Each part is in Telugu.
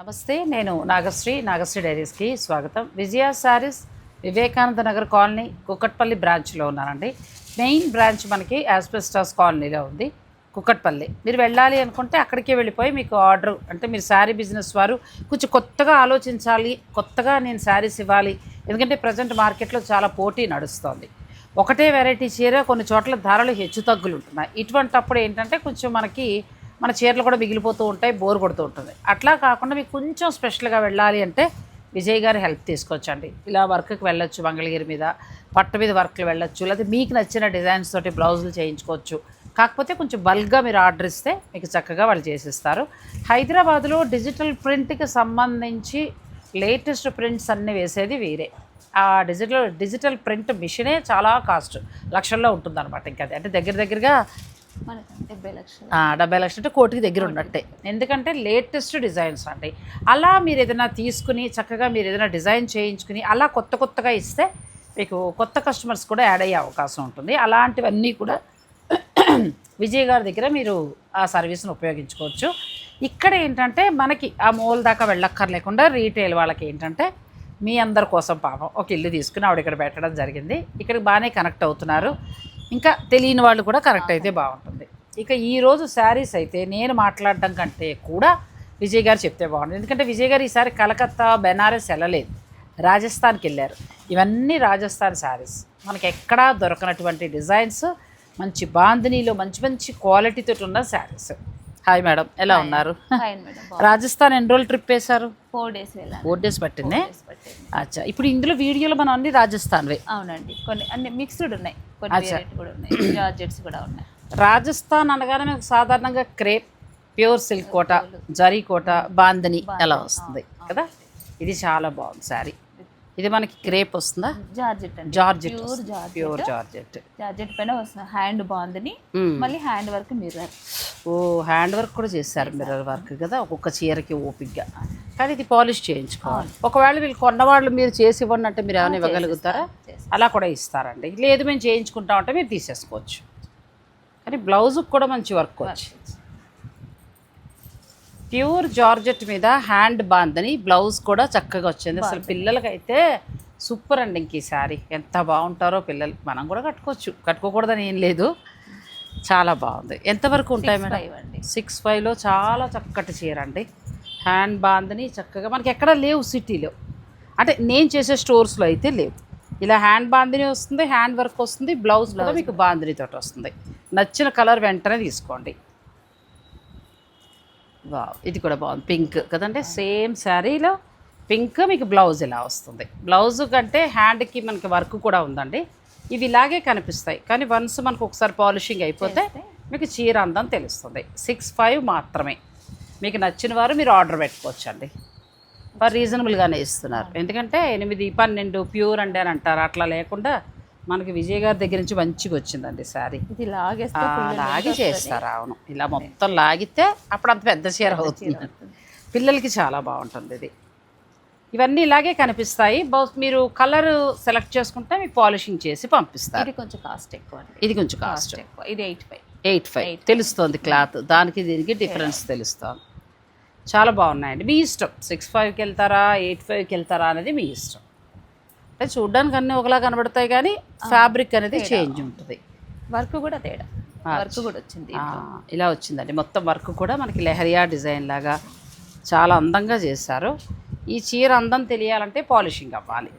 నమస్తే నేను నాగశ్రీ నాగశ్రీ డైరీస్కి స్వాగతం. విజయ శారీస్ వివేకానంద నగర్ కాలనీ కుక్కట్పల్లి బ్రాంచ్లో ఉన్నానండి. మెయిన్ బ్రాంచ్ మనకి యాస్పెస్టాస్ కాలనీలో ఉంది కుక్కట్పల్లి. మీరు వెళ్ళాలి అనుకుంటే అక్కడికే వెళ్ళిపోయి మీకు ఆర్డర్ అంటే మీరు శారీ బిజినెస్ వారు కొంచెం కొత్తగా ఆలోచించాలి కొత్తగా నేను శారీస్ ఇవ్వాలి. ఎందుకంటే ప్రజెంట్ మార్కెట్లో చాలా పోటీ నడుస్తోంది. ఒకటే వెరైటీ చీర కొన్ని చోట్ల ధరలు హెచ్చు తగ్గులు ఉంటున్నాయి. ఇటువంటప్పుడు ఏంటంటే కొంచెం మనకి మన చీరలు కూడా మిగిలిపోతూ ఉంటాయి బోర్ కొడుతూ ఉంటుంది. అట్లా కాకుండా మీకు కొంచెం స్పెషల్గా వెళ్ళాలి అంటే విజయ్ గారి హెల్ప్ తీసుకోవచ్చండి. ఇలా వర్క్కి వెళ్ళొచ్చు మంగళగిరి మీద పట్టు మీద వర్క్లు వెళ్ళొచ్చు లేకపోతే మీకు నచ్చిన డిజైన్స్ తోటి బ్లౌజులు చేయించుకోవచ్చు. కాకపోతే కొంచెం బల్క్గా మీరు ఆర్డర్ ఇస్తే మీకు చక్కగా వాళ్ళు చేసిస్తారు. హైదరాబాద్లో డిజిటల్ ప్రింట్కి సంబంధించి లేటెస్ట్ ప్రింట్స్ అన్నీ వేసేది వీరే. ఆ డిజిటల్ డిజిటల్ ప్రింట్ మిషనే చాలా కాస్ట్ లక్షల్లో ఉంటుందన్నమాట ఇంకా అది. అంటే దగ్గర దగ్గరగా డెబ్బై లక్షలు. డెబ్బై లక్షలు అంటే కోటికి దగ్గర ఉన్నట్టే. ఎందుకంటే లేటెస్ట్ డిజైన్స్ అండి. అలా మీరు ఏదైనా తీసుకుని చక్కగా మీరు ఏదైనా డిజైన్ చేయించుకుని అలా కొత్త కొత్తగా ఇస్తే మీకు కొత్త కస్టమర్స్ కూడా యాడ్ అయ్యే అవకాశం ఉంటుంది. అలాంటివన్నీ కూడా విజయ్ గారి దగ్గర మీరు ఆ సర్వీస్ని ఉపయోగించుకోవచ్చు. ఇక్కడ ఏంటంటే మనకి ఆ మోల్ దాకా వెళ్ళక్కర్లేకుండా రీటైల్ వాళ్ళకి ఏంటంటే మీ అందరి కోసం పాపం ఒక ఇల్లు తీసుకుని ఆవిడ ఇక్కడ పెట్టడం జరిగింది. ఇక్కడికి బాగానే కనెక్ట్ అవుతున్నారు. ఇంకా తెలియని వాళ్ళు కూడా కనెక్ట్ అయితే బాగుంటుంది. ఇక ఈరోజు శారీస్ అయితే నేను మాట్లాడడం కంటే కూడా విజయ్ గారు చెప్తే బాగుంటుంది. ఎందుకంటే విజయ్ గారు ఈసారి కలకత్తా బెనారస్ వెళ్ళలేదు. రాజస్థాన్కి వెళ్ళారు. ఇవన్నీ రాజస్థాన్ శారీస్. మనకి ఎక్కడా దొరకనటువంటి డిజైన్స్ మంచి బాందినీలో మంచి మంచి క్వాలిటీతో ఉన్న శారీస్. హాయ్ మేడం ఎలా ఉన్నారు? రాజస్థాన్ ఎన్ని రోజులు ట్రిప్ వేశారు? ఫోర్ డేస్ ఫోర్ డేస్ పట్టిందే? అచ్చా ఇప్పుడు ఇందులో వీడియోలో మనం అన్ని రాజస్థాన్వే. అవునండి కొన్ని అన్ని మిక్స్డ్ ఉన్నాయి. కొన్ని కూడా ఉన్నాయి. జార్జెట్స్ కూడా ఉన్నాయి. రాజస్థాన్ అనగానే సాధారణంగా crepe pure silk Kota zari Kota bandhani అలా వస్తుంది కదా? ఇది చాలా బాగుంది శారీ. ఇది మనకి క్రేప్ వస్తుందా? జార్జెట్ అండి. Georgette pure georgette. Pure georgette. Georgette పైన వస్తుంది హ్యాండ్ బాగుందని మళ్ళీ హ్యాండ్ వర్క్ మిర్రర్. ఓ హ్యాండ్ వర్క్ కూడా చేస్తారు మిర్రర్ వర్క్ కదా ఒక్కొక్క చీరకి ఓపిక్గా కానీ ఇది పాలిష్ చేయించుకోవాలి. ఒకవేళ వీళ్ళు కొన్నవాళ్ళు మీరు చేసి ఇవ్వండి అంటే మీరు ఏమైనా ఇవ్వగలుగుతారా. అలా కూడా ఇస్తారండి. లేదు మేము చేయించుకుంటామంటే మీరు తీసేసుకోవచ్చు. కానీ బ్లౌజ్కి కూడా మంచి వర్క్ వచ్చి. ప్యూర్ జార్జెట్ మీద హ్యాండ్ బాందని బ్లౌజ్ కూడా చక్కగా వచ్చింది. అసలు పిల్లలకైతే సూపర్ అండి ఇంక ఈ శారీ. ఎంత బాగుంటారో పిల్లలు మనం కూడా కట్టుకోవచ్చు. కట్టుకోకూడదని ఏం లేదు. చాలా బాగుంది. ఎంతవరకు ఉంటాయి మేడం? సిక్స్ ఫైవ్లో చాలా చక్కటి చీర అండి. హ్యాండ్ బాందని చక్కగా మనకి ఎక్కడ లేవు సిటీలో. అంటే నేను చేసే స్టోర్స్లో అయితే లేవు. ఇలా హ్యాండ్ బాందిని వస్తుంది హ్యాండ్ వర్క్ వస్తుంది బ్లౌజ్ కూడా మీకు బాందిని తోటి వస్తుంది. నచ్చిన కలర్ వెంటనే తీసుకోండి. వావ్ ఇది కూడా బాగుంది. పింక్ కదంటే సేమ్ శారీలో పింక్ మీకు బ్లౌజ్ ఇలా వస్తుంది. బ్లౌజ్ కంటే హ్యాండ్కి మనకి వర్క్ కూడా ఉందండి. ఇవి ఇలాగే కనిపిస్తాయి. కానీ వన్స్ మనకు ఒకసారి పాలిషింగ్ అయిపోతే మీకు చీర అందం తెలుస్తుంది. సిక్స్ ఫైవ్ మాత్రమే. మీకు నచ్చిన వారు మీరు ఆర్డర్ పెట్టుకోవచ్చు అండి రీజనబుల్గానే ఇస్తున్నారు. ఎందుకంటే ఎనిమిది పన్నెండు ప్యూర్ అండి అని అంటారు. అట్లా లేకుండా మనకి విజయ్ గారి దగ్గర నుంచి మంచిగా వచ్చిందండి శారీ. ఇది లాగేస్తే ఆ, లాగి చేస్తారు అవును. ఇలా మొత్తం లాగితే అప్పుడు అంత పెద్ద చీర అవుతుంది. పిల్లలకి చాలా బాగుంటుంది ఇది. ఇవన్నీ ఇలాగే కనిపిస్తాయి. మీరు కలర్ సెలెక్ట్ చేసుకుంటే మీకు పాలిషింగ్ చేసి పంపిస్తారు. ఇది కొంచెం కాస్ట్ ఎక్కువ ఇది కొంచెం కాస్ట్ కాస్ట్ ఎక్కువ. ఇది ఎయిట్ ఫైవ్ ఎయిట్ ఫైవ్ తెలుస్తుంది క్లాత్. దానికి దీనికి డిఫరెన్స్ తెలుస్తుంది. చాలా బాగున్నాయండి. మీ ఇష్టం. సిక్స్ ఫైవ్కి వెళ్తారా ఎయిట్ ఫైవ్కి వెళ్తారా అనేది మీ ఇష్టం. అంటే చూడ్డానికి అన్నీ ఒకలా కనబడతాయి కానీ ఫ్యాబ్రిక్ అనేది చేంజ్ ఉంటుంది. వర్క్ కూడా తేడా. వర్క్ కూడా వచ్చింది ఇలా వచ్చిందండి. మొత్తం వర్క్ కూడా మనకి లెహరియా డిజైన్ లాగా చాలా అందంగా చేశారు. ఈ చీర అందం తెలియాలంటే పాలిషింగ్ అవ్వాలి.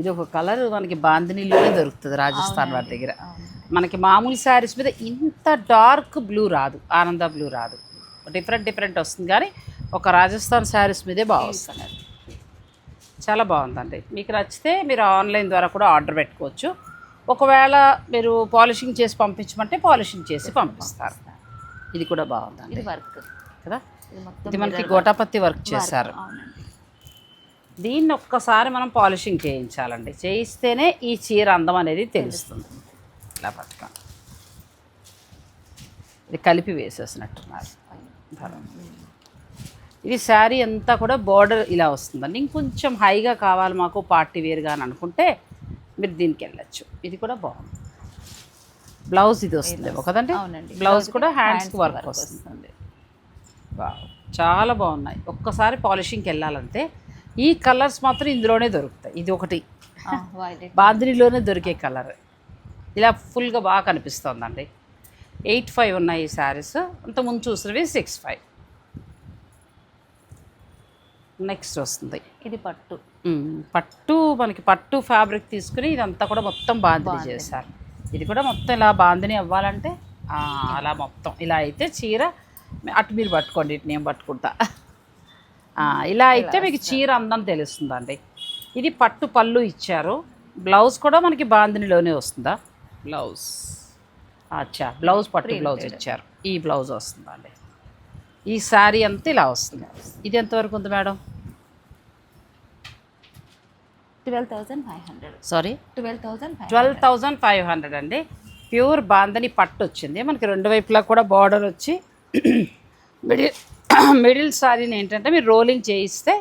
ఇది ఒక కలర్ మనకి బాందినీలోనే దొరుకుతుంది రాజస్థాన్ వారి దగ్గర. మనకి మామూలు శారీస్ మీద ఇంత డార్క్ బ్లూ రాదు ఆనంద బ్లూ రాదు. డిఫరెంట్ డిఫరెంట్ వస్తుంది కానీ ఒక రాజస్థాన్ శారీస్ మీదే బాగా వస్తుంది. చాలా బాగుందండి. మీకు నచ్చితే మీరు ఆన్లైన్ ద్వారా కూడా ఆర్డర్ పెట్టుకోవచ్చు. ఒకవేళ మీరు పాలిషింగ్ చేసి పంపించమంటే పాలిషింగ్ చేసి పంపిస్తారు. ఇది కూడా బాగుందండి. వర్క్. కదా? ఇది మనకి గోటాపత్తి వర్క్ చేశారు. దీన్ని ఒక్కసారి మనం పాలిషింగ్ చేయించాలండి. చేయిస్తేనే ఈ చీర అందం అనేది తెలుస్తుంది. ఇలా పట్టుకో ఇది కలిపి వేసేసినట్టున్నారు. ఇది శారీ అంతా కూడా బార్డర్ ఇలా వస్తుందండి. ఇంకొంచెం హైగా కావాలి మాకు పార్టీ వేర్గా అని అనుకుంటే మీరు దీనికి వెళ్ళచ్చు. ఇది కూడా బాగుంది. బ్లౌజ్ ఇది వస్తుంది కదండి బ్లౌజ్ కూడా హ్యాండ్స్కి వర్క్ వస్తుంది. చాలా బాగున్నాయి. ఒక్కసారి పాలిషింగ్కి వెళ్ళాలంటే ఈ కలర్స్ మాత్రం ఇందులోనే దొరుకుతాయి. ఇది ఒకటి. బాంద్రీలోనే దొరికే కలర్. ఇలా ఫుల్గా బాగా కనిపిస్తుందండి. ఎయిట్ ఫైవ్ ఉన్నాయి ఈ శారీస్. అంత ముందు చూసినవి సిక్స్ ఫైవ్. నెక్స్ట్ వస్తుంది. ఇది పట్టు. పట్టు మనకి పట్టు ఫ్యాబ్రిక్ తీసుకుని ఇదంతా కూడా మొత్తం బాందిని చేశారు. ఇది కూడా మొత్తం ఇలా బాందిని అవ్వాలంటే అలా మొత్తం. ఇలా అయితే చీర అటు మీరు పట్టుకోండి ఇటు నేను పట్టుకుంటా. ఇలా అయితే మీకు చీర అందం తెలుస్తుందండి. ఇది పట్టు పళ్ళు ఇచ్చారు. బ్లౌజ్ కూడా మనకి బాందినిలోనే వస్తుందా? బ్లౌజ్. అచ్చా బ్లౌజ్ పట్టు బ్లౌజ్ ఇచ్చారు. ఈ బ్లౌజ్ వస్తుందండి. ఈ శారీ అంతా ఇలా వస్తుంది. ఇది ఎంతవరకు ఉంది madam? Twelve thousand five hundred. Sorry twelve thousand five twelve thousand five hundred అండి. ప్యూర్ బాందని పట్టు వచ్చింది. మనకి రెండు వైపులా కూడా బార్డర్ వచ్చి మిడిల్ మిడిల్ సారీని ఏంటంటే మీరు రోలింగ్ చేయిస్తే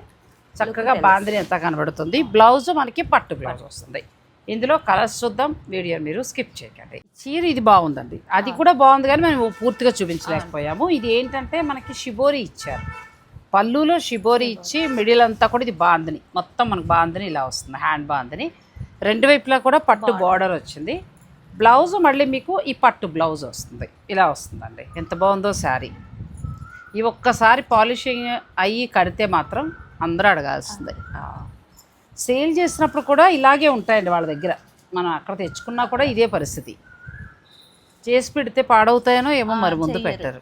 చక్కగా బాందని ఎంత కనబడుతుంది. బ్లౌజ్ మనకి పట్టు బ్లౌజ్ వస్తుంది. ఇందులో కలర్స్ చూద్దాం వీడియో మీరు స్కిప్ చేయకండి. చీర ఇది బాగుందండి. అది కూడా బాగుంది కానీ మేము పూర్తిగా చూపించలేకపోయాము. ఇది ఏంటంటే మనకి షిబోరి ఇచ్చారు. పళ్ళులో షిబోరి ఇచ్చి మిడిల్ అంతా కూడా ఇది బాందని. మొత్తం మనకు బాందని ఇలా వస్తుంది హ్యాండ్ బాందని. రెండు వైపులా కూడా పట్టు బార్డర్ వచ్చింది. బ్లౌజ్ మళ్ళీ మీకు ఈ పట్టు బ్లౌజ్ వస్తుంది. ఇలా వస్తుందండి. ఎంత బాగుందో శారీ. ఈ ఒక్కసారి పాలిషింగ్ అయ్యి కడితే మాత్రం అందరూ అడగాల్సిందే. సేల్ చేసినప్పుడు కూడా ఇలాగే ఉంటాయండి వాళ్ళ దగ్గర. మనం అక్కడ తెచ్చుకున్నా కూడా ఇదే పరిస్థితి. చేసి పెడితే పాడవుతాయనో ఏమో మరి ముందు పెట్టరు.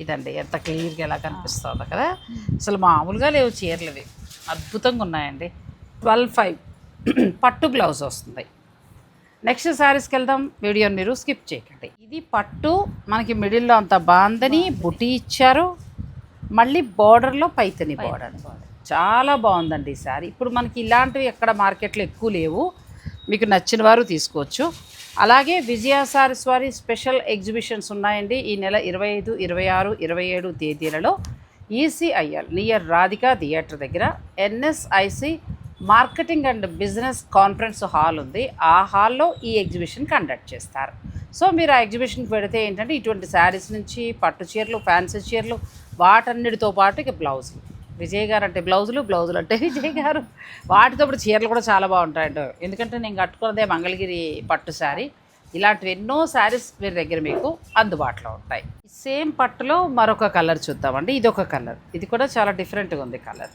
ఇదండి ఎంత క్లియర్గా ఎలా కనిపిస్తుందో కదా. అసలు మామూలుగా లేవు చీరలు ఇవి. అద్భుతంగా ఉన్నాయండి. ట్వెల్వ్ ఫైవ్ పట్టు బ్లౌజ్ వస్తుంది. నెక్స్ట్ శారీస్కి వెళ్దాం. వీడియోని మీరు స్కిప్ చేయకండి. ఇది పట్టు మనకి మిడిల్లో అంత బాందని బుటీ ఇచ్చారు. మళ్ళీ బార్డర్లో పైతని బార్డర్. చాలా బాగుందండి ఈసారి ఇప్పుడు మనకి ఇలాంటివి ఎక్కడ మార్కెట్లో ఎక్కువ లేవు. మీకు నచ్చిన వారు తీసుకోవచ్చు. అలాగే విజయ సారీస్ వారి స్పెషల్ ఎగ్జిబిషన్స్ ఉన్నాయండి. ఈ నెల ఇరవై ఐదు ఇరవై ఆరు ఇరవై ఏడు తేదీలలో ఈసీఐఎల్ నియర్ రాధికా థియేటర్ దగ్గర NSIC marketing and business conference hall ఉంది. ఆ హాల్లో ఈ ఎగ్జిబిషన్ కండక్ట్ చేస్తారు. సో మీరు ఆ ఎగ్జిబిషన్కి పెడితే ఏంటంటే ఇటువంటి శారీస్ నుంచి పట్టు చీరలు ఫ్యాన్సీ చీరలు వాటన్నిటితో పాటు ఇక బ్లౌజులు విజయ్ గారు అంటే బ్లౌజులు బ్లౌజులు అంటే విజయ్ గారు. వాటితో పాటు చీరలు కూడా చాలా బాగుంటాయండి ఎందుకంటే నేను కట్టుకున్నదే మంగళగిరి పట్టు శారీ. ఇలాంటివి ఎన్నో శారీస్ వీరి దగ్గర మీకు అందుబాటులో ఉంటాయి. సేమ్ పట్టులో మరొక కలర్ చూద్దామండి. ఇది ఒక కలర్. ఇది కూడా చాలా డిఫరెంట్గా ఉంది కలర్.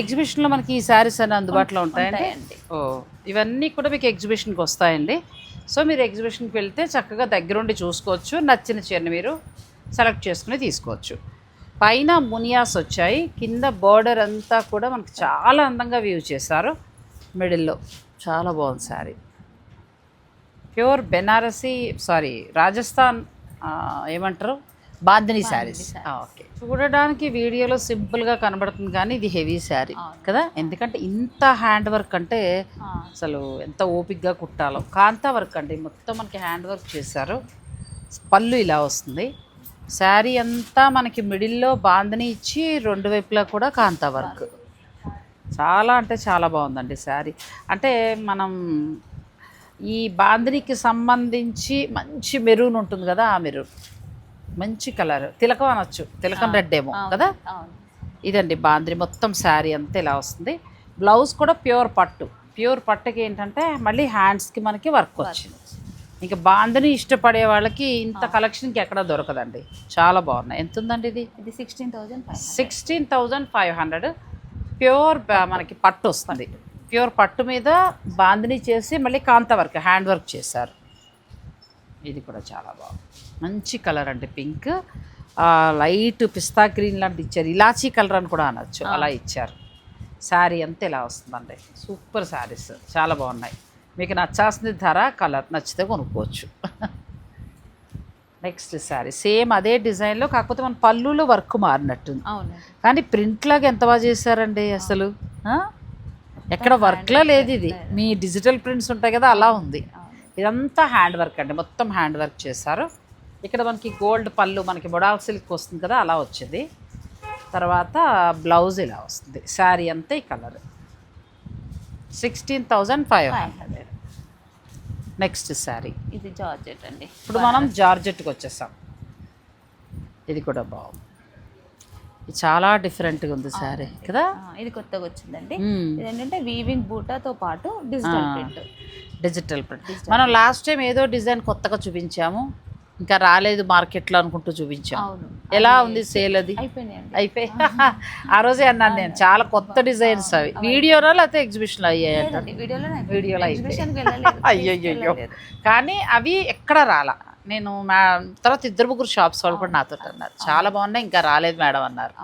ఎగ్జిబిషన్లో మనకి ఈ శారీస్ అన్ని అందుబాటులో ఉంటాయండి. ఓ ఇవన్నీ కూడా మీకు ఎగ్జిబిషన్కి వస్తాయండి. సో మీరు ఎగ్జిబిషన్కి వెళ్తే చక్కగా దగ్గరుండి చూసుకోవచ్చు. నచ్చిన చీరని మీరు సెలెక్ట్ చేసుకుని తీసుకోవచ్చు. పైన మునియాస్ వచ్చాయి. కింద బార్డర్ అంతా కూడా మనకు చాలా అందంగా వ్యూ చేశారు. మిడిల్లో చాలా బాగుంది శారీ. ప్యూర్ బెనారసీ సారీ రాజస్థాన్ ఏమంటారు? బాందిని శారీస్. ఓకే. చూడడానికి వీడియోలో సింపుల్గా కనబడుతుంది కానీ ఇది హెవీ శారీ కదా? ఎందుకంటే ఇంత హ్యాండ్ వర్క్ అంటే అసలు ఎంత ఓపిక్గా కుట్టాలో. కాంతా వర్క్ అండి. మొత్తం మనకి హ్యాండ్ వర్క్ చేశారు. పళ్ళు ఇలా వస్తుంది. శారీ అంతా మనకి మిడిల్లో బాందని ఇచ్చి రెండు వైపులా కూడా కాంతా వర్క్. చాలా అంటే చాలా బాగుందండి శారీ. అంటే మనం ఈ బాందినికి సంబంధించి మంచి మెరూన్ ఉంటుంది కదా ఆ మెరూన్. మంచి కలర్. తిలకం అనొచ్చు. తిలకం రెడ్ ఏమో కదా? ఇదండి బాంద్రి మొత్తం శారీ అంతా ఇలా వస్తుంది. బ్లౌజ్ కూడా ప్యూర్ పట్టు. ప్యూర్ పట్టుకి ఏంటంటే మళ్ళీ హ్యాండ్స్కి మనకి వర్క్ వచ్చింది. ఇంకా బాందని ఇష్టపడే వాళ్ళకి ఇంత కలెక్షన్కి ఎక్కడ దొరకదండి. చాలా బాగున్నాయి. ఎంత ఉందండి ఇది ఇది sixteen thousand sixteen thousand five hundred pure మనకి పట్టు వస్తుంది. ప్యూర్ పట్టు మీద బాందిని చేసి మళ్ళీ కాంత వర్క్ హ్యాండ్ వర్క్ చేశారు. ఇది కూడా చాలా బాగుంది. మంచి కలర్ అండి పింక్. లైట్ పిస్తా గ్రీన్ లాంటి ఇచ్చారు. ఇలాచీ కలర్ అని కూడా అనొచ్చు. అలా ఇచ్చారు. శారీ అంతా ఇలా వస్తుందండి. సూపర్ శారీస్. చాలా బాగున్నాయి. మీకు నచ్చాల్సింది ధర కలర్ నచ్చితే కొనుక్కోవచ్చు. నెక్స్ట్ శారీ సేమ్ అదే డిజైన్లో కాకపోతే మన పళ్ళులో వర్క్ మారినట్టుంది. అవును. కానీ ప్రింట్ లాగా ఎంత బాగా చేశారండి అసలు? ఎక్కడ వర్క్లా లేదు ఇది. మీ డిజిటల్ ప్రింట్స్ ఉంటాయి కదా అలా ఉంది. ఇదంతా హ్యాండ్ వర్క్ అండి. మొత్తం హ్యాండ్ వర్క్ చేశారు. ఇక్కడ మనకి గోల్డ్ పళ్ళు మనకి బొడాల్ సిల్క్ వస్తుంది కదా అలా వచ్చింది. తర్వాత బ్లౌజ్ ఇలా వస్తుంది. శారీ అంతా ఈ colour sixteen thousand five hundred next sari ఇది జార్జెట్ అండి. ఇప్పుడు మనం జార్జెట్కి వచ్చేసాం. ఇది కూడా బాగుంది. చాలా డిఫరెంట్గా ఉంది శారీ కదా? ఇది కొత్తగా వచ్చిందండి. ఏంటంటే వీవింగ్ బూటాతో పాటు డిజిటల్ ప్రింట్ డిజిటల్ ప్రింట్ మనం లాస్ట్ టైం ఏదో డిజైన్ కొత్తగా చూపించాము. ఇంకా రాలేదు మార్కెట్లో అనుకుంటూ అవును. ఎలా ఉంది సేల్ అది? అయిపోయి ఆ రోజే అన్నాను నేను చాలా కొత్త డిజైన్స్ అవి. వీడియోలో లేకపోతే ఎగ్జిబిషన్లో అయ్యాయంట. లేదండి, వీడియోలో అయ్యయ్యో వెళ్ళలేదు. కానీ అవి ఎక్కడ రాలా? నేను మా తర్వాత ఇద్దరు ముగ్గురు షాప్స్ వాళ్ళు కూడా నాతో అన్నారు. చాలా బాగున్నాయి ఇంకా రాలేదు మేడం అన్నారు.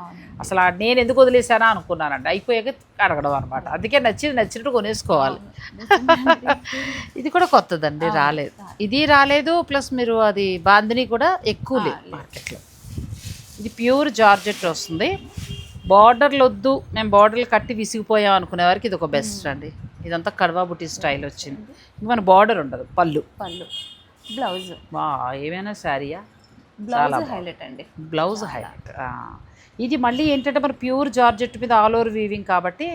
అసలు నేను ఎందుకు వదిలేసానా అనుకున్నానండి. అయిపోయాక అడగడం అనమాట అందుకే నచ్చింది నచ్చినట్టు కొనేసుకోవాలి. ఇది కూడా కొత్తదండి రాలేదు. ఇది రాలేదు ప్లస్ మీరు అది బాందిని కూడా ఎక్కువ లేదు మార్కెట్లో. ఇది ప్యూర్ జార్జెట్ వస్తుంది. బార్డర్లు వద్దు మేము బార్డర్లు కట్టి విసిగిపోయాం అనుకునే వారికి ఇది ఒక బెస్ట్ అండి. ఇదంతా కడవా బుట్టి స్టైల్ వచ్చింది. ఇంక మన బార్డర్ ఉండదు పళ్ళు. పళ్ళు. బ్లౌజ్ ఏమైనా శారీయా? బ్లౌజ్ హైలైట్ అండి. బ్లౌజ్ హైలైట్ ఇది మళ్ళీ ఏంటంటే మన ప్యూర్ జార్జెట్ మీద ఆల్ ఓవర్ వీవింగ్ కాబట్టి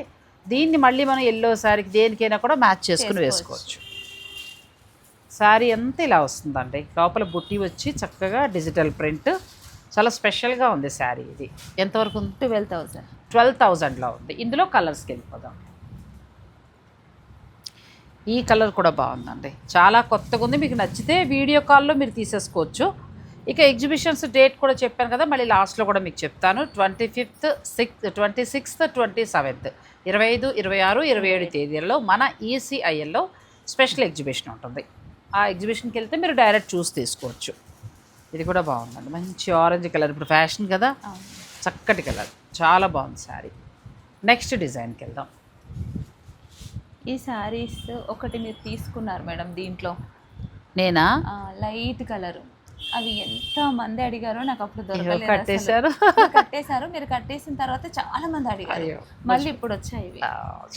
దీన్ని మళ్ళీ మనం ఎల్లో శారీకి దేనికైనా కూడా మ్యాచ్ చేసుకుని వేసుకోవచ్చు. శారీ అంతా ఇలా వస్తుందండి. లోపల బుట్టి వచ్చి చక్కగా డిజిటల్ ప్రింట్ చాలా స్పెషల్గా ఉంది శారీ ఇది. ఎంతవరకు ఉంది? ట్వెల్వ్ థౌసండ్ ట్వెల్వ్ థౌజండ్లో ఉంది. ఇందులో కలర్స్కి వెళ్ళిపోదాం. ఈ కలర్ కూడా బాగుందండి. చాలా కొత్తగా ఉంది. మీకు నచ్చితే వీడియో కాల్లో మీరు తీసేసుకోవచ్చు. ఇక ఎగ్జిబిషన్స్ డేట్ కూడా చెప్పాను కదా మళ్ళీ లాస్ట్లో కూడా మీకు చెప్తాను. Twenty fifth sixth twenty sixth twenty seventh ఇరవై ఐదు ఇరవై ఆరు ఇరవై ఏడు తేదీల్లో మన ఈసీఐఎల్లో స్పెషల్ ఎగ్జిబిషన్ ఉంటుంది. ఆ ఎగ్జిబిషన్కి వెళ్తే మీరు డైరెక్ట్ చూసి తీసుకోవచ్చు. ఇది కూడా బాగుందండి. మంచి ఆరెంజ్ కలర్. ఇప్పుడు ఫ్యాషన్ కదా. చక్కటి కలర్. చాలా బాగుంది శారీ. నెక్స్ట్ డిజైన్కి వెళ్దాం. ఈ శారీస్ ఒకటి మీరు తీసుకున్నారు మేడం దీంట్లో. నేనా? లైట్ కలర్ అవి ఎంత మంది అడిగారో నాకు అప్పుడు దొరకలేదు. కట్టేశారు. మీరు కట్టేశారు మీరు కట్టేసిన తర్వాత చాలా మంది అడిగారు. మళ్ళీ ఇప్పుడు వచ్చాయి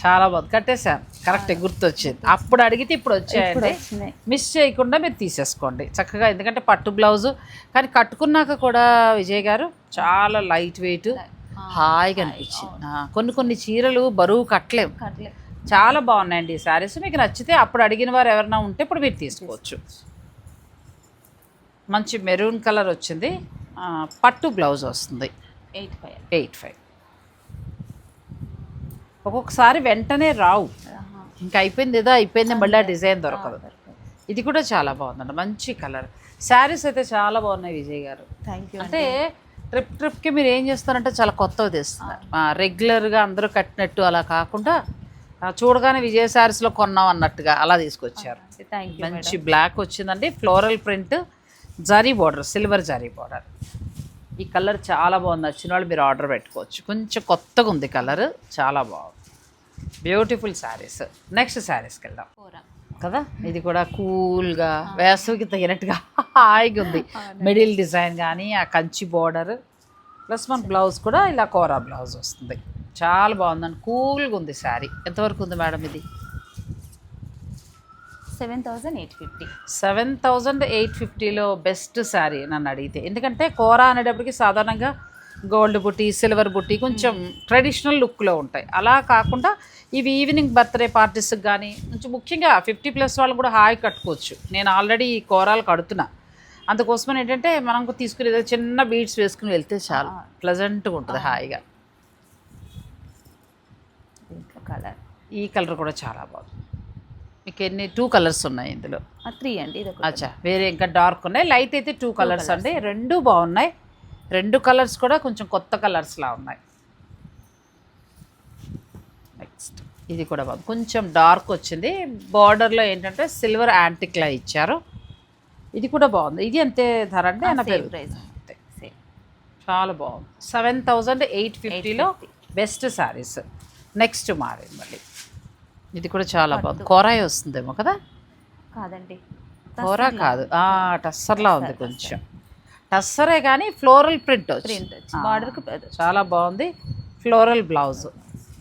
చాలా బాగుంది. కట్టేశాను. కరెక్ట్ గుర్తొచ్చింది. అప్పుడు అడిగితే ఇప్పుడు వచ్చాయండి. మిస్ చేయకుండా మీరు తీసేసుకోండి. చక్కగా ఎందుకంటే పట్టు బ్లౌజు కానీ కట్టుకున్నాక కూడా విజయ్ గారు చాలా లైట్ వెయిట్ హాయిగా అనిపించింది. కొన్ని కొన్ని చీరలు బరువు కట్టలేము. కట్లే చాలా బాగున్నాయండి ఈ శారీస్. మీకు నచ్చితే అప్పుడు అడిగిన వారు ఎవరైనా ఉంటే ఇప్పుడు మీరు తీసుకోవచ్చు. మంచి మెరూన్ కలర్ వచ్చింది. పట్టు బ్లౌజ్ వస్తుంది. Eight five. Eight five. ఒక్కొక్కసారి వెంటనే రావు. ఇంకా అయిపోయింది ఏదో అయిపోయింది మళ్ళీ ఆ డిజైన్ దొరకదు. ఇది కూడా చాలా బాగుందండి. మంచి కలర్. శారీస్ అయితే చాలా బాగున్నాయి విజయ్ గారు. థ్యాంక్ యూ అంటే ట్రిప్ ట్రిప్కి మీరు ఏం చేస్తారంటే చాలా కొత్తవి తెస్తున్నారు. రెగ్యులర్గా అందరూ కట్టినట్టు అలా కాకుండా చూడగానే విజయ శారీస్లో కొన్నాం అన్నట్టుగా అలా తీసుకొచ్చారు. మంచి బ్లాక్ వచ్చిందండి. Floral print zari border silver zari border ఈ కలర్ చాలా బాగుంది. నచ్చిన వాళ్ళు మీరు ఆర్డర్ పెట్టుకోవచ్చు. కొంచెం కొత్తగా ఉంది కలర్. చాలా బాగుంది. బ్యూటిఫుల్ శారీస్ నెక్స్ట్ శారీస్కి వెళ్దాం. కూర. కదా? ఇది కూడా కూల్గా వేసవికి తగినట్టుగా హాయిగా ఉంది. మిడిల్ డిజైన్ కానీ ఆ కంచి బార్డర్ ప్లస్ మన బ్లౌజ్ కూడా ఇలా కోరా బ్లౌజ్ వస్తుంది. చాలా బాగుందండి. కూల్గా ఉంది శారీ. ఎంతవరకు ఉంది మేడం ఇది? Seven thousand eight fifty. Seven thousand eight ఫిఫ్టీలో బెస్ట్ శారీ నన్ను అడిగితే. ఎందుకంటే కోరా అనేటప్పటికి సాధారణంగా గోల్డ్ బుట్టి సిల్వర్ బుట్టి కొంచెం ట్రెడిషనల్ లుక్లో ఉంటాయి. అలా కాకుండా ఇవి ఈవినింగ్ బర్త్డే పార్టీస్కి కానీ కొంచెం ముఖ్యంగా ఫిఫ్టీ ప్లస్ వాళ్ళు కూడా హాయి కట్టుకోవచ్చు. నేను ఆల్రెడీ ఈ కోరాలు కడుతున్నా. అందుకోసమని ఏంటంటే మనం తీసుకునే చిన్న బీడ్స్ వేసుకుని వెళ్తే చాలు. ప్లజెంట్గా ఉంటుంది హాయిగా దీంట్లో కలర్. ఈ కలర్ కూడా చాలా బాగుంది. మీకు ఎన్ని టూ కలర్స్ ఉన్నాయి ఇందులో? త్రీ అండి ఇది అచ్చా వేరే ఇంకా డార్క్ ఉన్నాయి. లైట్ అయితే టూ కలర్స్ అండి. రెండు బాగున్నాయి. రెండు కలర్స్ కూడా కొంచెం కొత్త కలర్స్లా ఉన్నాయి. నెక్స్ట్ ఇది కూడా బాగుంది. కొంచెం డార్క్ వచ్చింది. బార్డర్లో ఏంటంటే సిల్వర్ యాంటిక్లా ఇచ్చారు. ఇది కూడా బాగుంది. ఇది అంతే ధర అంటే ప్రైస్ అంతే. సేమ్ చాలా బాగుంది. సెవెన్ థౌజండ్ ఎయిట్ ఫిఫ్టీలో బెస్ట్ శారీస్ నెక్స్ట్ మారింది మళ్ళీ. ఇది కూడా చాలా బాగుంది. కోరాయి వస్తుందేమో కదా? కాదండి. కోరా కాదు. ఆ, టస్సర్లా ఉంది కొంచెం. టస్సరే. కానీ ఫ్లోరల్ ప్రింట్ ప్రింట్ వచ్చి. బార్డర్కి చాలా బాగుంది. Floral blouse.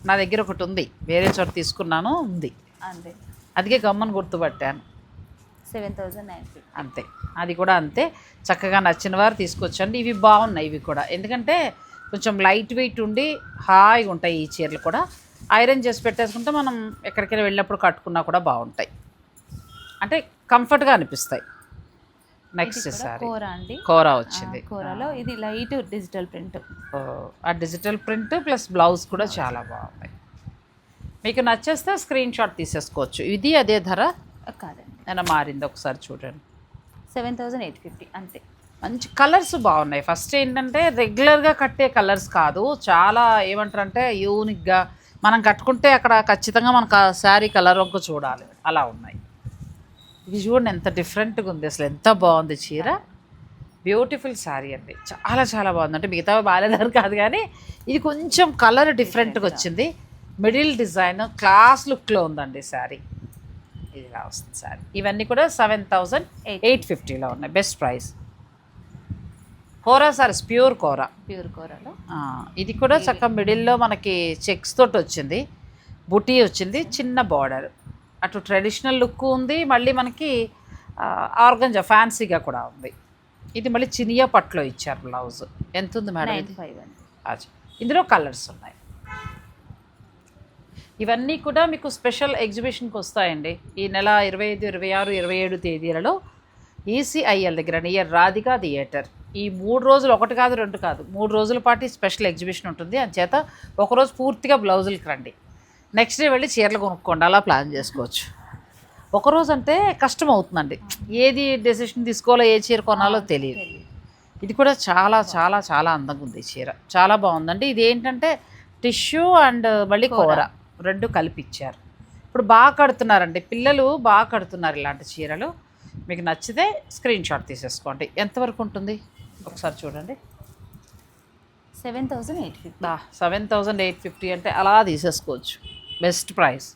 నా దగ్గర ఒకటి ఉంది. వేరే చోట తీసుకున్నాను ఉంది. అంతే. అందుకే గమ్మని గుర్తుపట్టాను. Seven thousand nine fifty. అంతే. అది కూడా అంతే. చక్కగా నచ్చిన వారు తీసుకొచ్చండి. ఇవి బాగున్నాయి ఇవి కూడా. ఎందుకంటే కొంచెం లైట్ వెయిట్ ఉండి హాయిగా ఉంటాయి ఈ చీరలు కూడా. ఐరన్ చేసి పెట్టేసుకుంటే మనం ఎక్కడికైనా వెళ్ళినప్పుడు కట్టుకున్నా కూడా బాగుంటాయి. అంటే కంఫర్ట్గా అనిపిస్తాయి. నెక్స్ట్ సారీ కూర అండి? కూర ఆ, వచ్చింది. కూరలో ఇది లైట్ డిజిటల్ ప్రింట్. ఆ డిజిటల్ ప్రింట్ ప్లస్ బ్లౌజ్ కూడా చాలా బాగుంది. మీకు నచ్చేస్తే స్క్రీన్ షాట్ తీసేసుకోవచ్చు. ఇది అదే ధర? కాదండి. నేను మారింది ఒకసారి చూడండి. సెవెన్ థౌజండ్ ఎయిట్ ఫిఫ్టీ అంతే. మంచి కలర్స్ బాగున్నాయి. ఫస్ట్ ఏంటంటే రెగ్యులర్గా కట్టే కలర్స్ కాదు. చాలా ఏమంటారంటే యూనిక్గా మనం కట్టుకుంటే అక్కడ ఖచ్చితంగా మనకు ఆ శారీ కలర్ ఒక చూడాలి. అలా ఉన్నాయి. ఇది చూడండి ఎంత డిఫరెంట్గా ఉంది. అసలు ఎంత బాగుంది చీర. బ్యూటిఫుల్ శారీ అండి. చాలా చాలా బాగుంది. అంటే మిగతా బాగాలేదని కాదు కానీ ఇది కొంచెం కలర్ డిఫరెంట్గా వచ్చింది. మిడిల్ డిజైన్ క్లాస్ లుక్లో ఉందండి శారీ. ఇది ఇలా వస్తుంది శారీ. ఇవన్నీ కూడా సెవెన్ థౌజండ్ ఎయిట్ ఫిఫ్టీలో ఉన్నాయి. Best price kora saris pure kora. Pure కూరలో. ఇది కూడా చక్కగా మిడిల్లో మనకి చెక్స్ తోటి వచ్చింది. బుటీ వచ్చింది చిన్న బార్డర్ అటు ట్రెడిషనల్ లుక్ ఉంది మళ్ళీ మనకి ఆర్గంజా ఫ్యాన్సీగా కూడా ఉంది. ఇది మళ్ళీ చినియా పట్లో ఇచ్చారు బ్లౌజ్ ఎంత ఉంది మేడం ఇది. ఇందులో కలర్స్ ఉన్నాయి. ఇవన్నీ కూడా మీకు స్పెషల్ ఎగ్జిబిషన్కి వస్తాయండి. ఈ నెల ఇరవై ఐదు ఇరవై ఆరు ఇరవై ఏడు తేదీలలో ఈసీఐఎల్ దగ్గర నియర్ రాధికా థియేటర్ ఈ మూడు రోజులు ఒకటి కాదు రెండు కాదు. మూడు రోజుల పాటు స్పెషల్ ఎగ్జిబిషన్ ఉంటుంది. అంచేత ఒకరోజు పూర్తిగా బ్లౌజులకి రండి. నెక్స్ట్ డే వెళ్ళి చీరలు కొనుక్కోండి. అలా ప్లాన్ చేసుకోవచ్చు. ఒకరోజు అంటే కష్టం అవుతుందండి. ఏది డెసిషన్ తీసుకోవాలో ఏ చీర కొనాలో తెలియదు. ఇది కూడా చాలా చాలా చాలా అందంగా ఉంది చీర. చాలా బాగుందండి. ఇది ఏంటంటే టిష్యూ అండ్ మళ్ళీ కూర. రెండు కలిపి ఇచ్చారు ఇప్పుడు బాగా కడుతున్నారండి. పిల్లలు బాగా కడుతున్నారు ఇలాంటి చీరలు. మీకు నచ్చితే స్క్రీన్ షాట్ తీసేసుకోండి. ఎంతవరకు ఉంటుంది? ఒకసారి చూడండి. Seven thousand eight fifty. Seven thousand eight fifty అంటే అలా తీసేసుకోవచ్చు. Best price.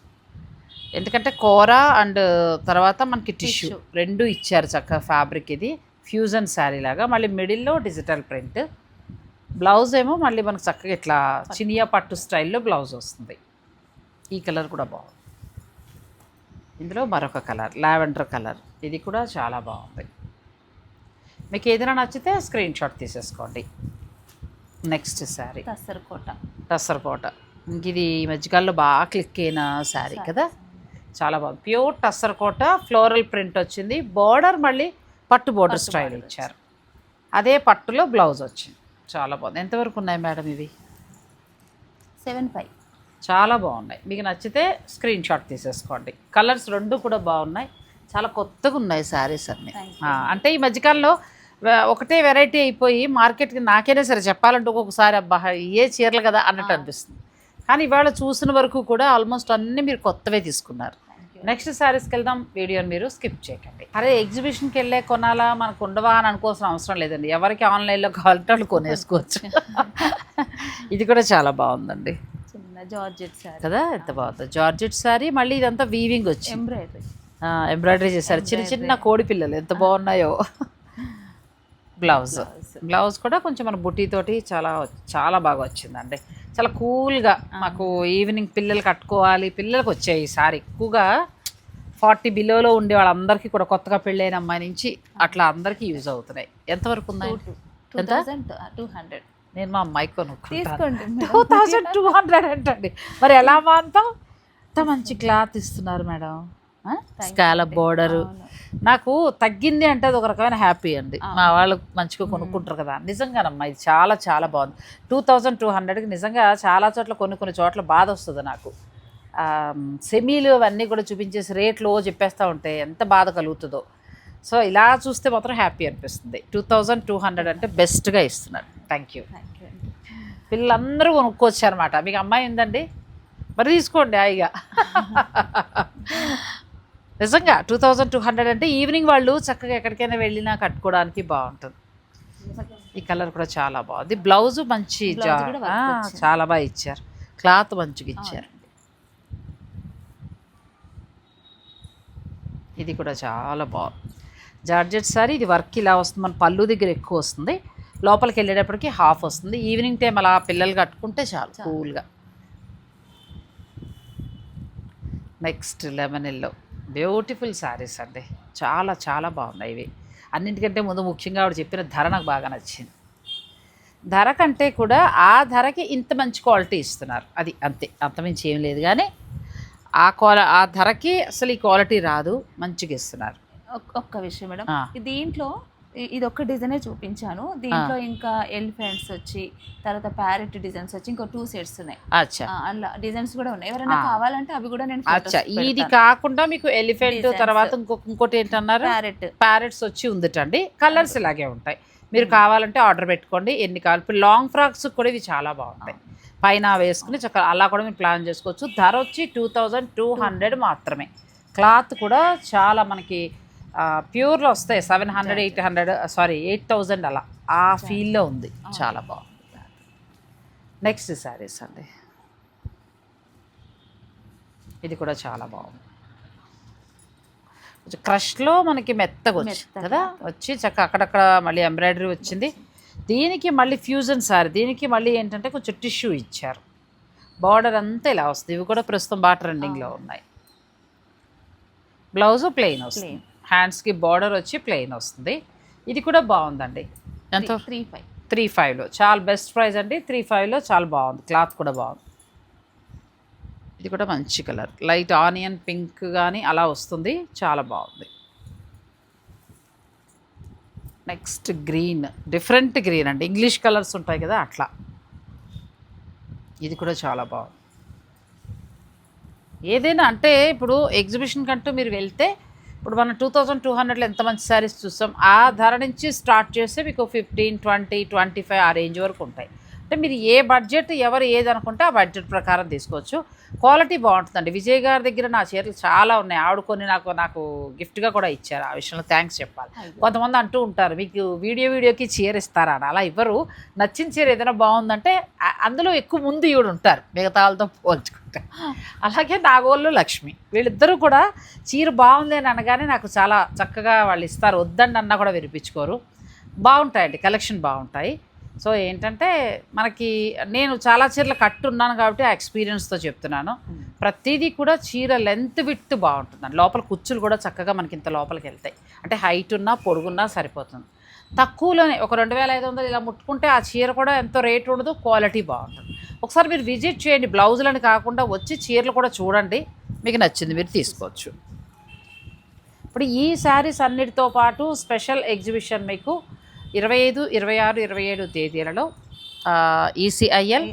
ఎందుకంటే కూర అండ్ తర్వాత మనకి టిష్యూ. రెండు ఇచ్చారు చక్కగా ఫ్యాబ్రిక్ ఇది. ఫ్యూజన్ శారీ లాగా. మళ్ళీ మిడిల్లో డిజిటల్ ప్రింట్. బ్లౌజ్ ఏమో మళ్ళీ మనకు చక్కగా ఇట్లా చినియా పట్టు స్టైల్లో బ్లౌజ్ వస్తుంది. ఈ కలర్ కూడా బాగుంది. ఇందులో మరొక కలర్ లావెండర్ కలర్. ఇది కూడా చాలా బాగుంది. మీకు ఏదైనా నచ్చితే స్క్రీన్ షాట్ తీసేసుకోండి. నెక్స్ట్ శారీ తస్సర్ కోట టస్సర్ కోట ఇంక ఇది ఈ మధ్యకాలంలో బాగా క్లిక్ అయిన శారీ కదా? చాలా బాగుంది. Pure tussar Kota floral print వచ్చింది. బార్డర్ మళ్ళీ పట్టు బోర్డర్ స్టైల్ ఇచ్చారు. అదే పట్టులో బ్లౌజ్ వచ్చింది. చాలా బాగుంది. ఎంతవరకు ఉన్నాయి మేడం ఇవి? Seven five. చాలా బాగున్నాయి. మీకు నచ్చితే స్క్రీన్ షాట్ తీసేసుకోండి. కలర్స్ రెండు కూడా బాగున్నాయి. చాలా కొత్తగా ఉన్నాయి శారీస్ అన్నీ. అంటే ఈ మధ్యకాలంలో ఒకటే వెరైటీ అయిపోయి మార్కెట్కి నాకైనా సరే చెప్పాలంటే ఒక్కొక్కసారి అబ్బా ఏ చీరలు కదా అన్నట్టు అనిపిస్తుంది. కానీ ఇవాళ చూసిన వరకు కూడా ఆల్మోస్ట్ అన్నీ మీరు కొత్తవే తీసుకున్నారు. నెక్స్ట్ శారీస్కి వెళ్దాం వీడియోని మీరు స్కిప్ చేయకండి. అరే ఎగ్జిబిషన్కి వెళ్ళే కొనాలా? మనకు ఉండవా అని అనుకోవాల్సిన అవసరం లేదండి. ఎవరికి ఆన్లైన్లో కావాలంటే వాళ్ళు కొనేసుకోవచ్చు. ఇది కూడా చాలా బాగుందండి. చిన్న జార్జెట్ సారీ కదా ఎంత బాగుంది. జార్జెట్ శారీ మళ్ళీ ఇదంతా వీవింగ్ వచ్చి ఎంబ్రాయిడరీ ఎంబ్రాయిడరీ చేశారు. చిన్న చిన్న కోడి పిల్లలు ఎంత బాగున్నాయో. బ్లౌజ్ బ్లౌజ్ కూడా కొంచెం మన బుట్టి తోటి చాలా చాలా బాగా వచ్చిందండి. చాలా కూల్గా మాకు ఈవినింగ్ పిల్లలు కట్టుకోవాలి. పిల్లలకు వచ్చాయి ఈ సారీ. ఎక్కువగా ఫార్టీ బిలోలో ఉండే వాళ్ళందరికీ కూడా కొత్తగా పెళ్ళైన అమ్మాయి నుంచి అట్లా అందరికీ యూజ్ అవుతున్నాయి. ఎంతవరకు ఉన్నాయి? Two hundred. నేను మా అమ్మాయికి కొనుక్కుంటాను. టూ థౌజండ్ టూ హండ్రెడ్ అంటండి. మరి ఎలా మాంతాం ఇంత మంచి క్లాత్ ఇస్తున్నారు మేడం? స్కాలప్ బోర్డరు నాకు తగ్గింది అంటే అది ఒక రకమైన హ్యాపీ అండి. మా వాళ్ళు మంచిగా కొనుక్కుంటారు కదా. నిజంగానమ్మా ఇది చాలా చాలా బాగుంది. టూ థౌజండ్ టూ హండ్రెడ్కి నిజంగా చాలా చోట్ల కొన్ని కొన్ని చోట్ల బాధ వస్తుంది నాకు. సెమీలు అవన్నీ కూడా చూపించేసి రేట్లు చెప్పేస్తూ ఉంటే ఎంత బాధ కలుగుతుందో. సో ఇలా చూస్తే మాత్రం హ్యాపీ అనిపిస్తుంది. టూ థౌజండ్ టూ హండ్రెడ్ అంటే బెస్ట్గా ఇస్తున్నారు. థ్యాంక్ యూ థ్యాంక్ యూ పిల్లలందరూ కొనుక్కోవచ్చు అనమాట మీకు అమ్మాయి ఉందండి? మరి తీసుకోండి హాయిగా. నిజంగా టూ థౌజండ్ టూ హండ్రెడ్ అంటే ఈవినింగ్ వాళ్ళు చక్కగా ఎక్కడికైనా వెళ్ళినా కట్టుకోవడానికి బాగుంటుంది. ఈ కలర్ కూడా చాలా బాగుంది. బ్లౌజ్ మంచి. చాలా బాగా ఇచ్చారు. క్లాత్ మంచిగా ఇచ్చారు. ఇది కూడా చాలా బాగుంది జార్జెట్ సారీ ఇది వర్క్ ఇలా వస్తుంది. మన పళ్ళు దగ్గర ఎక్కువ వస్తుంది. లోపలికి వెళ్ళేటప్పటికి హాఫ్ వస్తుంది. ఈవినింగ్ టైం అలా పిల్లలు కట్టుకుంటే చాలు. కూల్గా. Next lemon yellow. Beautiful saris అండి. చాలా చాలా బాగున్నాయి ఇవి. అన్నింటికంటే ముందు ముఖ్యంగా ఆవిడ చెప్పిన ధర నాకు బాగా నచ్చింది. ధర కంటే కూడా ఆ ధరకి ఇంత మంచి క్వాలిటీ ఇస్తున్నారు. అది అంతే అంతమించి ఏం లేదు. కానీ ఆ క్వాల ఆ ధరకి అసలు ఈ క్వాలిటీ రాదు. మంచిగా ఇస్తున్నారు. ఒక్- ఒక్క విషయం మేడం. దీంట్లో ఇది ఒక్క డిజైనే చూపించాను. దీంట్లో ఇంకా ఎలిఫెంట్స్ వచ్చి తర్వాత ప్యారెట్ డిజైన్స్ వచ్చి ఇంకో టూ సెట్స్ ఉన్నాయి. అలా డిజైన్స్ కూడా ఉన్నాయి. ఎవరైనా. కావాలంటే అవి కూడా నేను అచ్చా. ఇది కాకుండా మీకు ఎలిఫెంట్. తర్వాత ఇంకోటి ఏంటన్నారు? ప్యారెట్. ప్యారెట్స్ వచ్చి ఉందిటండి. కలర్స్ ఇలాగే ఉంటాయి. మీరు కావాలంటే ఆర్డర్ పెట్టుకోండి. ఎన్ని కావాలి? ఇప్పుడు లాంగ్ ఫ్రాక్స్ కూడా ఇవి చాలా బాగుంటాయి. పైన వేసుకుని చక్కగా అలా కూడా మీరు ప్లాన్ చేసుకోవచ్చు. ధర వచ్చి టూ థౌజండ్ టూ హండ్రెడ్ మాత్రమే. క్లాత్ కూడా చాలా మనకి ప్యూర్లో వస్తాయి seven hundred eight hundred sorry eight thousand అలా. ఆ ఫీల్లో ఉంది. చాలా బాగుంది. నెక్స్ట్ శారీస్ అండి. ఇది కూడా చాలా బాగుంది. కొంచెం క్రష్లో మనకి మెత్తగా వచ్చింది. కదా? వచ్చి చక్క అక్కడక్కడ మళ్ళీ ఎంబ్రాయిడరీ వచ్చింది. దీనికి మళ్ళీ ఫ్యూజన్ సారీ. దీనికి మళ్ళీ ఏంటంటే కొంచెం టిష్యూ ఇచ్చారు. బార్డర్ అంతా ఇలా వస్తుంది. ఇవి కూడా ప్రస్తుతం బాగా ట్రెండింగ్లో ఉన్నాయి. బ్లౌజ్ ప్లెయిన్ వస్తుంది. హ్యాండ్స్కి బార్డర్ వచ్చి ప్లెయిన్ వస్తుంది. ఇది కూడా బాగుందండి. ఎంత? త్రీ ఫైవ్ త్రీ ఫైవ్లో చాలా బెస్ట్ ప్రైస్ అండి. త్రీ ఫైవ్లో చాలా బాగుంది. క్లాత్ కూడా బాగుంది. ఇది కూడా మంచి కలర్. లైట్ ఆనియన్ పింక్ కానీ అలా వస్తుంది. చాలా బాగుంది. Next green. డిఫరెంట్ గ్రీన్ అండి. ఇంగ్లీష్ కలర్స్ ఉంటాయి కదా అట్లా. ఇది కూడా చాలా బాగుంది. ఏదైనా అంటే ఇప్పుడు ఎగ్జిబిషన్ కంటూ మీరు వెళ్తే ఇప్పుడు మనం టూ థౌజండ్ టూ హండ్రెడ్లో ఎంత మంచి శారీస్ చూస్తాం ఆ ధర నుంచి స్టార్ట్ చేస్తే మీకు ఫిఫ్టీన్ ట్వంటీ ట్వంటీ ఫైవ్ ఆ రేంజ్ వరకు ఉంటాయి. అంటే మీరు ఏ బడ్జెట్ ఎవరు ఏది అనుకుంటే ఆ బడ్జెట్ ప్రకారం తీసుకోవచ్చు. క్వాలిటీ బాగుంటుందండి. విజయ్ గారి దగ్గర నా చీరలు చాలా ఉన్నాయి. ఆవిడ కొన్ని నాకు నాకు గిఫ్ట్గా కూడా ఇచ్చారు. ఆ విషయంలో థ్యాంక్స్ చెప్పాలి. కొంతమంది అంటూ ఉంటారు మీకు వీడియో వీడియోకి చీర ఇస్తారా అని అలా ఇవ్వరు. నచ్చిన చీర ఏదైనా బాగుందంటే అందులో ఎక్కువ ముందు ఈవిడ ఉంటారు. మిగతా వాళ్ళతో పోల్చుకుంటే. అలాగే నాగోళ్ళు లక్ష్మి. వీళ్ళిద్దరూ కూడా చీర బాగుంది అని అనగానే నాకు చాలా చక్కగా వాళ్ళు ఇస్తారు. వద్దండి అన్నా కూడా వినిపించుకోరు. బాగుంటాయండి. కలెక్షన్ బాగుంటాయి. సో ఏంటంటే మనకి నేను చాలా చీరలు కట్టున్నాను కాబట్టి ఆ ఎక్స్పీరియన్స్తో చెప్తున్నాను. ప్రతిదీ కూడా చీర లెంత్ విత్ బాగుంటుందండి. లోపల కుచ్చులు కూడా చక్కగా మనకి ఇంత లోపలికి వెళ్తాయి. అంటే హైట్ ఉన్నా పొడుగున్నా సరిపోతుంది. తక్కువలోనే ఒక రెండు వేల ఐదు వందలు ఇలా ముట్టుకుంటే ఆ చీర కూడా ఎంతో రేట్ ఉండదు క్వాలిటీ బాగుంటుంది. ఒకసారి మీరు విజిట్ చేయండి. బ్లౌజులని కాకుండా వచ్చి చీరలు కూడా చూడండి. మీకు నచ్చింది మీరు తీసుకోవచ్చు. ఇప్పుడు ఈ శారీస్ అన్నిటితో పాటు స్పెషల్ ఎగ్జిబిషన్ మీకు ఇరవై ఐదు ఇరవై ఆరు ఇరవై ఏడు తేదీలలో ఈసీఐఎల్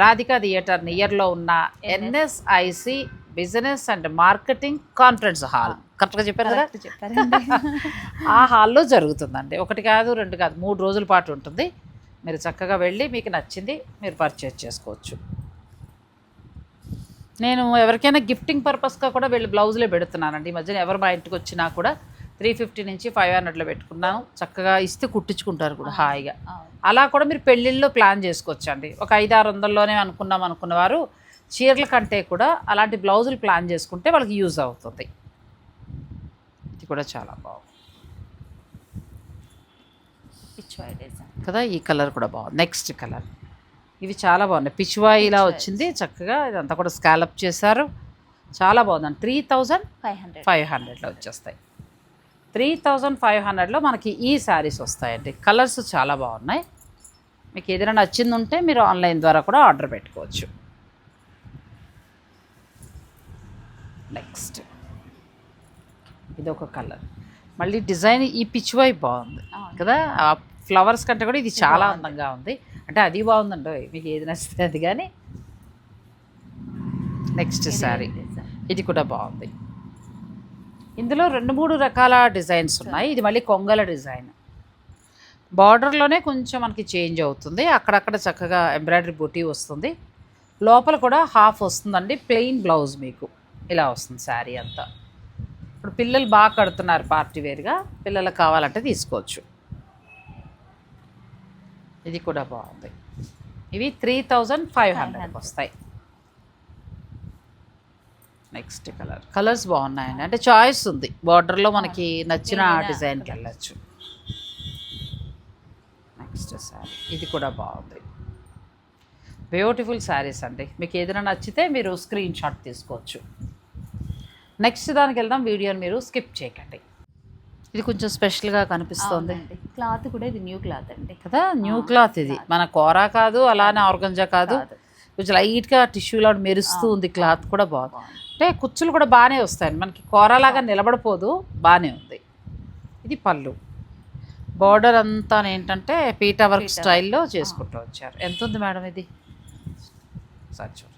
రాధికా థియేటర్ నియర్లో ఉన్న NSIC business and marketing conference hall. కరెక్ట్గా చెప్పారు కదా? ఆ హాల్లో జరుగుతుందండి. ఒకటి కాదు రెండు కాదు మూడు రోజుల పాటు ఉంటుంది. మీరు చక్కగా వెళ్ళి మీకు నచ్చింది మీరు పర్చేజ్ చేసుకోవచ్చు. నేను ఎవరికైనా గిఫ్టింగ్ పర్పస్గా కూడా వెళ్ళి బ్లౌజులే పెడుతున్నానండి. ఈ మధ్యన ఎవరు మా ఇంటికి వచ్చినా కూడా త్రీ ఫిఫ్టీ నుంచి ఫైవ్ హండ్రెడ్లో పెట్టుకున్నాను. చక్కగా ఇస్తే కుట్టించుకుంటారు కూడా హాయిగా. అలా కూడా మీరు పెళ్ళిళ్ళలో ప్లాన్ చేసుకోవచ్చండి. ఒక ఐదు ఆరు వందల్లోనే అనుకున్నాం అనుకున్న వారు చీరల కంటే కూడా అలాంటి బ్లౌజులు ప్లాన్ చేసుకుంటే వాళ్ళకి యూజ్ అవుతుంది. ఇది కూడా చాలా బాగుంది. కదా ఈ కలర్ కూడా బాగుంది. Next colour. ఇవి చాలా బాగున్నాయి. పిచ్వాయి ఇలా వచ్చింది. చక్కగా ఇదంతా కూడా స్కాలప్ చేశారు. చాలా బాగుందండి. Three thousand five hundred. Five హండ్రెడ్లో వచ్చేస్తాయి. త్రీ థౌజండ్ ఫైవ్ హండ్రెడ్లో మనకి ఈ శారీస్ వస్తాయండి. కలర్స్ చాలా బాగున్నాయి. మీకు ఏదైనా నచ్చింది ఉంటే మీరు ఆన్లైన్ ద్వారా కూడా ఆర్డర్ పెట్టుకోవచ్చు. నెక్స్ట్. ఇది ఒక కలర్. మళ్ళీ డిజైన్ ఈ పిచ్చివై బాగుంది అవును. కదా? ఆ ఫ్లవర్స్ కంటే కూడా ఇది చాలా అందంగా ఉంది. అంటే అది బాగుందండి. మీకు ఏది నచ్చితే అది కానీ. నెక్స్ట్ శారీ. ఇది కూడా బాగుంది. ఇందులో రెండు మూడు రకాల డిజైన్స్ ఉన్నాయి. ఇది మళ్ళీ కొంగల డిజైన్. బార్డర్లోనే కొంచెం మనకి చేంజ్ అవుతుంది. అక్కడక్కడ చక్కగా ఎంబ్రాయిడరీ బుటీ వస్తుంది. లోపల కూడా హాఫ్ వస్తుందండి. ప్లెయిన్ బ్లౌజ్ మీకు. ఇలా వస్తుంది శారీ అంతా. ఇప్పుడు పిల్లలు బాగా కడుతున్నారు పార్టీ వేర్గా పిల్లలకు కావాలంటే తీసుకోవచ్చు. ఇది కూడా బాగుంది. ఇవి త్రీ థౌజండ్ ఫైవ్ హండ్రెడ్కి వస్తాయి. Next colour. కలర్స్ బాగున్నాయండి. అంటే చాయిస్ ఉంది. బార్డర్లో మనకి నచ్చిన డిజైన్కి వెళ్ళచ్చు. నెక్స్ట్ శారీ. ఇది కూడా బాగుంది. బ్యూటిఫుల్ శారీస్ అండి. మీకు ఏదైనా నచ్చితే మీరు స్క్రీన్ షాట్ తీసుకోవచ్చు. నెక్స్ట్ దానికి వెళ్దాం. వీడియోని మీరు స్కిప్ చేయకండి. ఇది కొంచెం స్పెషల్గా కనిపిస్తుంది. క్లాత్ కూడా ఇది న్యూ క్లాత్ అండి. కదా? న్యూ క్లాత్ ఇది. మన కోరా కాదు అలానే ఆర్గంజా కాదు. కాదు. కొంచెం లైట్గా టిష్యూలో మెరుస్తూ ఉంది క్లాత్ కూడా బాగుంది. అంటే కుచ్చులు కూడా బాగానే వస్తాయండి మనకి కోరలాగా నిలబడిపోదు బాగానే ఉంది. ఇది పళ్ళు. బార్డర్ అంతా ఏంటంటే పీటా వర్క్ స్టైల్లో చేసుకుంటూ వచ్చారు. ఎంత ఉంది మేడం ఇది? సార్ చూడు.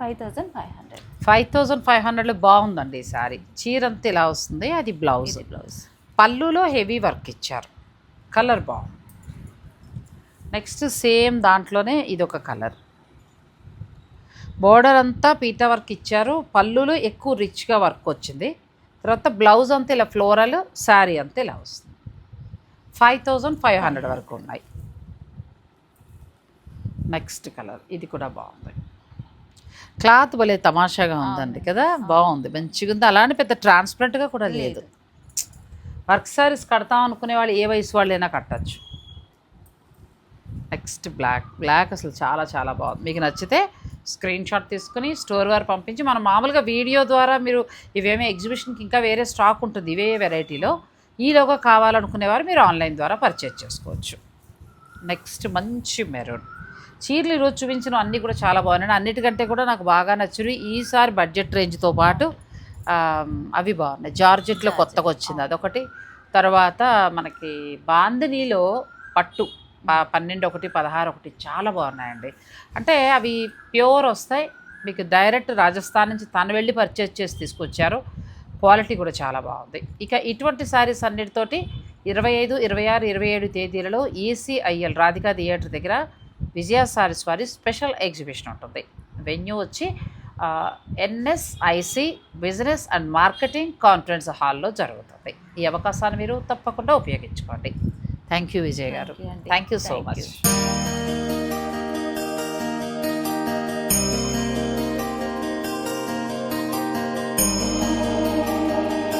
Five thousand five hundred. Five thousand five హండ్రెడ్లో బాగుందండి ఈ శారీ చీర అంతా ఇలా వస్తుంది అది బ్లౌజ్. ఇది బ్లౌజ్. పళ్ళులో హెవీ వర్క్ ఇచ్చారు. కలర్ బాగుంది. నెక్స్ట్ సేమ్ దాంట్లోనే ఇదొక కలర్. బోర్డర్ అంతా పీటా వర్క్ ఇచ్చారు. పళ్ళులో ఎక్కువ రిచ్గా వర్క్ వచ్చింది. తర్వాత బ్లౌజ్ అంతా ఇలా ఫ్లోరల్ శారీ అంతా ఇలా వస్తుంది. ఫైవ్ థౌజండ్ ఫైవ్ హండ్రెడ్ వరకు ఉన్నాయి. నెక్స్ట్ కలర్ ఇది కూడా బాగుంది. క్లాత్ భలే తమాషాగా ఉందండి కదా? బాగుంది. మంచిగా ఉంది. అలానే పెద్ద ట్రాన్స్పరెంట్గా కూడా లేదు. వర్క్ సారీస్ కడతాం అనుకునే వాళ్ళు ఏ వయసు వాళ్ళైనా కట్టచ్చు. నెక్స్ట్ బ్లాక్ బ్లాక్ అసలు చాలా చాలా బాగుంది. మీకు నచ్చితే స్క్రీన్ షాట్ తీసుకుని స్టోర్ వారు పంపించి మనం మామూలుగా వీడియో ద్వారా మీరు ఇవేమీ ఎగ్జిబిషన్కి ఇంకా వేరే స్టాక్ ఉంటుంది ఇవే వెరైటీలో. ఈలోగా కావాలనుకునేవారు మీరు ఆన్లైన్ ద్వారా పర్చేజ్ చేసుకోవచ్చు. నెక్స్ట్ మంచి మెరూన్. చీరలు ఈరోజు చూపించిన అన్నీ కూడా చాలా బాగున్నాయి. అన్నిటికంటే కూడా నాకు బాగా నచ్చినవి ఈసారి బడ్జెట్ రేంజ్తో పాటు అవి బాగున్నాయి. జార్జెట్లో కొత్తగా వచ్చింది అదొకటి. తర్వాత మనకి బాందినీలో పట్టు. పన్నెండు ఒకటి పదహారు ఒకటి చాలా బాగున్నాయండి. అంటే అవి ప్యూర్ వస్తాయి. మీకు డైరెక్ట్ రాజస్థాన్ నుంచి తను వెళ్ళి పర్చేజ్ చేసి తీసుకొచ్చారు. క్వాలిటీ కూడా చాలా బాగుంది. ఇక ఇటువంటి శారీస్ అన్నిటితోటి ఇరవై ఐదు ఇరవై ఆరు ఇరవై ఏడు తేదీలలో ఈసీఐఎల్ రాధికా థియేటర్ దగ్గర విజయ సారీస్ వారి స్పెషల్ ఎగ్జిబిషన్ ఉంటుంది. వెన్యూ వచ్చి NSIC business and marketing conference హాల్లో జరుగుతుంది. ఈ అవకాశాన్ని మీరు తప్పకుండా ఉపయోగించుకోండి. థ్యాంక్ యూ విజయ్ గారు Thank you అండి. Thank you so Thank much